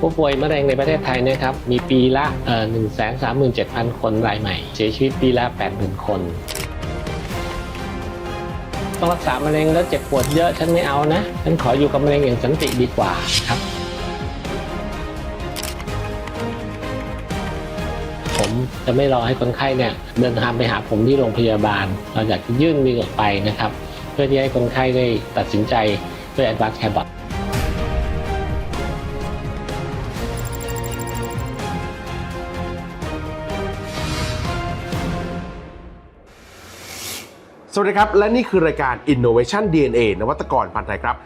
ผู้ป่วยมะเร็งในประเทศไทยเนี่ยครับมีปีละหนึ่งแสนสามหมื่นเจ็ดพันคนรายใหม่ เสียชีวิตปีละแปดหมื่นคนต้องรักษามะเร็งแล้วเจ็บปวดเยอะฉันไม่เอานะ ฉันขออยู่กับมะเร็งอย่างสันติดีกว่าครับ ผมจะไม่รอให้คนไข้เนี่ยเดินทางไปหาผมที่โรงพยาบาล เราอยากจะยื่นมือออกไปนะครับ เพื่อที่ให้คนไข้ได้ตัดสินใจด้วย Advanced Care Bot ส วัสดีครับ และนี่คือรายการ Innovation DNA นวัตกรพันธ์ไทยครับ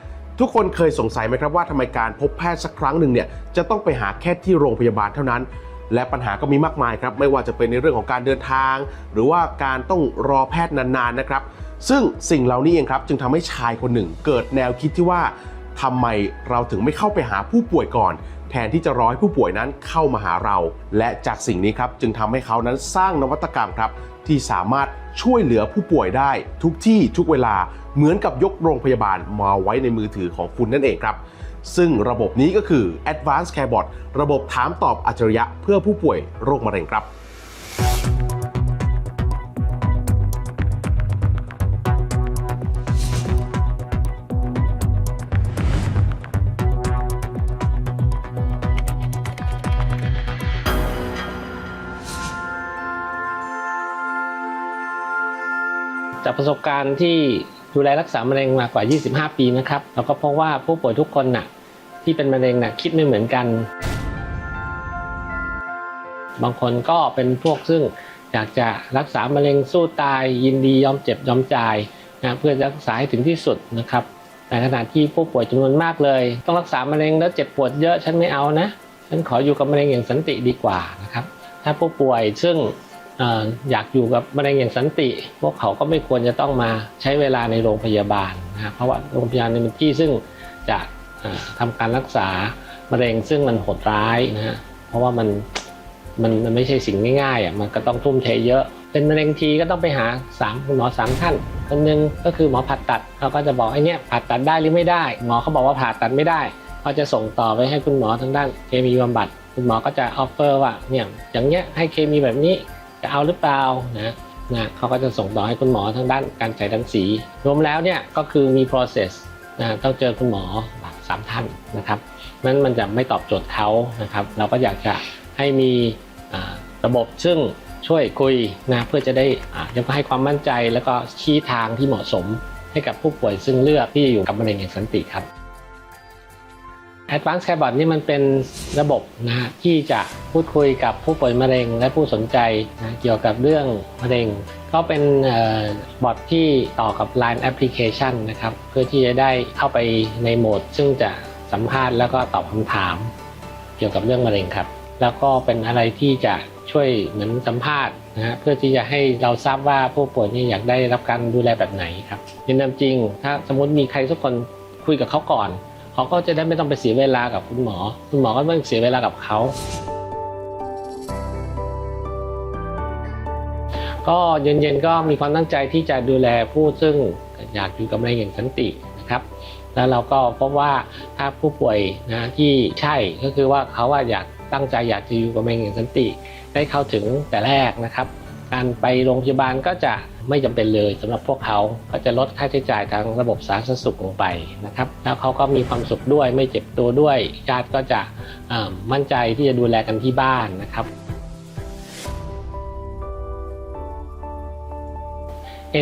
ทุกคนเคยสงสัยไหมครับว่าทำไมการพบแพทย์สักครั้งหนึ่งเนี่ยจะต้องไปหาแค่ที่โรงพยาบาลเท่านั้น และปัญหาก็มีมากมายครับไม่ว่าจะเป็นในเรื่องของการเดินทาง หรือว่าการต้องรอแพทย์นานๆนะครับ ซึ่งสิ่งเหล่านี้เองครับจึงทำให้ชายคนหนึ่งเกิดแนวคิดที่ว่าทำไมเราถึงไม่เข้าไปหาผู้ป่วยก่อน แทนที่จะรอให้ผู้ป่วยนั้นเข้ามาหาเรา และจากสิ่งนี้ครับจึงทำให้เขานั้นสร้างนวัตกรรมครับ ที่สามารถช่วยเหลือผู้ป่วยได้ทุกที่ทุกเวลาเหมือนกับยกโรงพยาบาลมาไว้ในมือถือของคุณนั่นเองครับ ซึ่งระบบนี้ก็คือ Advanced Care Bot ระบบถามตอบอัจฉริยะเพื่อผู้ป่วยโรคมะเร็งครับ จากประสบการณ์ที่ดูแลรักษามะเร็งมากว่า 25 ปีนะครับเราก็พบว่าผู้ป่วยทุกคนน่ะที่เป็นมะเร็งน่ะคิดไม่เหมือนกัน บางคนก็เป็นพวกซึ่งอยากจะรักษามะเร็งสู้ตาย ยินดียอมเจ็บยอมจ่ายนะเพื่อรักษาให้ถึงที่สุดนะครับในขณะที่ผู้ป่วยจำนวนมากเลย ต้องรักษามะเร็งแล้วเจ็บปวดเยอะฉันไม่เอานะฉันขออยู่กับมะเร็งอย่างสันติดีกว่านะครับถ้าผู้ป่วยซึ่ง อยากอยู่กับมะเร็งอย่างสันติ พวกเขาก็ไม่ควรจะต้องมาใช้เวลาในโรงพยาบาลนะเพราะว่าโรงพยาบาลเป็นที่ซึ่งจะเอ่อทำการรักษามะเร็งซึ่งมันโหดร้ายนะฮะเพราะว่ามันมันมันไม่ใช่สิ่งง่ายๆอะมันก็ต้องทุ่มเทเยอะ เป็นมะเร็งทีก็ต้องไปหาสามคุณหมอสามท่านคนหนึงก็คือหมอผ่าตัดเขาก็จะบอกไอ้เนี่ยผ่าตัดได้หรือไม่ได้ หมอเขาบอกว่าผ่าตัดไม่ได้ก็จะส่งต่อไปให้คุณหมอทางด้านเคมีบำบัดคุณหมอก็จะออฟเฟอร์ว่าเนี่ยอย่างเงี้ยให้เคมีแบบนี้ จะเอาหรือเปล่านะนะเขาก็จะส่งต่อให้คุณหมอทางด้านการฉายรังสี รวมแล้วเนี่ยก็คือมี process นะต้องเจอคุณหมอสามท่านนะครับนั้นมันจะไม่ตอบโจทย์เขานะครับ เราก็อยากจะให้มีระบบซึ่งช่วยคุยนะเพื่อจะได้ยังก็ให้ความมั่นใจแล้วก็ชี้ทางที่เหมาะสมให้กับผู้ป่วยซึ่งเลือกที่จะอยู่กับมะเร็งอย่างสันติครับ Advanced Care Bot นี่มันเป็นระบบนะฮะที่จะพูดคุยกับผู้ป่วยมะเร็ง และผู้สนใจนะเกี่ยวกับเรื่องมะเร็ง ก็เป็นเอ่อบอทที่ต่อกับ Line Application นะครับเพื่อที่จะได้เข้าไปในโหมด ซึ่งจะสัมภาษณ์แล้วก็ตอบคำถาม เกี่ยวกับเรื่องมะเร็งครับ แล้วก็เป็นอะไรที่จะช่วยเหมือนสัมภาษณ์นะฮะเพื่อที่จะให้เราทราบว่าผู้ป่วยนี่อยากได้รับการดูแลแบบไหนครับยืนยันจริงถ้าสมมติมีใครสักคนคุยกับเขาก่อน เขาก็จะได้ไม่ต้องไปเสียเวลากับคุณหมอ คุณหมอก็ไม่ต้องเสียเวลากับเขา ก็เย็นๆก็มีความตั้งใจที่จะดูแลผู้ซึ่งอยากอยู่กับมะเร็งอย่างสันตินะครับแล้วเราก็พบว่าถ้าผู้ป่วยนะที่ใช่ก็คือว่าเขาว่าอยากตั้งใจอยากจะอยู่กับมะเร็งอย่างสันติ ได้เข้าถึงแต่แรกนะครับ การไปโรงพยาบาลก็จะ ไม่จำเป็นเลยสำหรับพวกเขาก็จะลดค่าใช้จ่ายทางระบบสาธารณสุขลงไปนะครับแล้วเขาก็มีความสุขด้วยไม่เจ็บตัวด้วยญาติก็จะมั่นใจที่จะดูแลกันที่บ้านนะครับ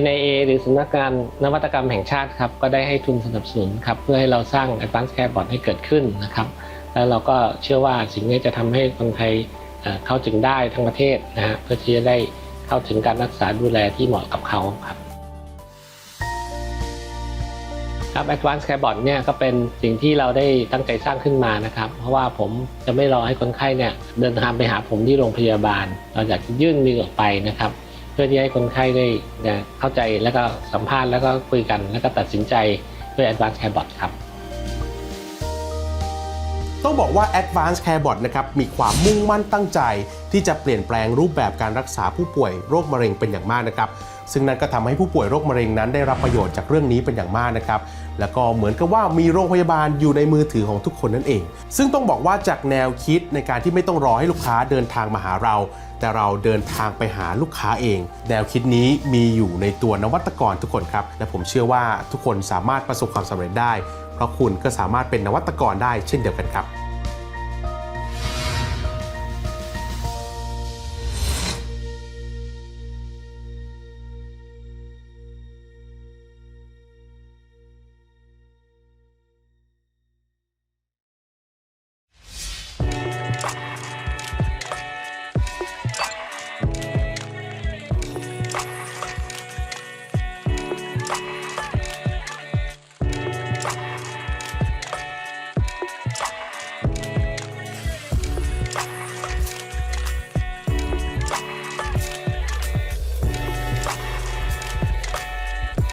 NIA หรือสำนักงานนวัตกรรมแห่งชาติครับก็ได้ให้ทุนสนับสนุนครับเพื่อให้เราสร้าง Advanced Care Bot ให้เกิดขึ้นนะครับ แล้วเราก็เชื่อว่าสิ่งนี้จะทำให้คนไทยเอ่อเข้าถึงได้ทั้งประเทศนะฮะเพื่อที่จะได้ เข้าถึงการรักษาดูแลที่เหมาะกับเขาครับครับ Advanced Care Bot เนี่ยก็เป็นสิ่งที่เราได้ตั้งใจสร้างขึ้นมานะครับ เพราะว่าผมจะไม่รอให้คนไข้เนี่ยเดินทางไปหาผมที่โรงพยาบาล เราอยากยื่นมือออกไปนะครับ เพื่อที่ให้คนไข้ได้เข้าใจแล้วก็สัมภาษณ์แล้วก็คุยกัน แล้วก็ตัดสินใจด้วย Advanced Care Bot ครับ ต้องบอกว่า Advanced Care Bot นะครับมีความมุ่งมั่นตั้งใจ ที่จะเปลี่ยนแปลงรูปแบบการรักษาผู้ป่วยโรคมะเร็งเป็นอย่างมากนะครับซึ่งนั่นก็ทำให้ผู้ป่วยโรคมะเร็งนั้นได้รับประโยชน์จากเรื่องนี้เป็นอย่างมากนะครับ แล้วก็เหมือนกับว่ามีโรงพยาบาลอยู่ในมือถือของทุกคนนั่นเอง ซึ่งต้องบอกว่าจากแนวคิดในการที่ไม่ต้องรอให้ลูกค้าเดินทางมาหาเรา แต่เราเดินทางไปหาลูกค้าเอง แนวคิดนี้มีอยู่ในตัวนวัตกรทุกคนครับ และผมเชื่อว่าทุกคนสามารถประสบความสำเร็จได้ เพราะคุณก็สามารถเป็นนวัตกรได้เช่นเดียวกันครับ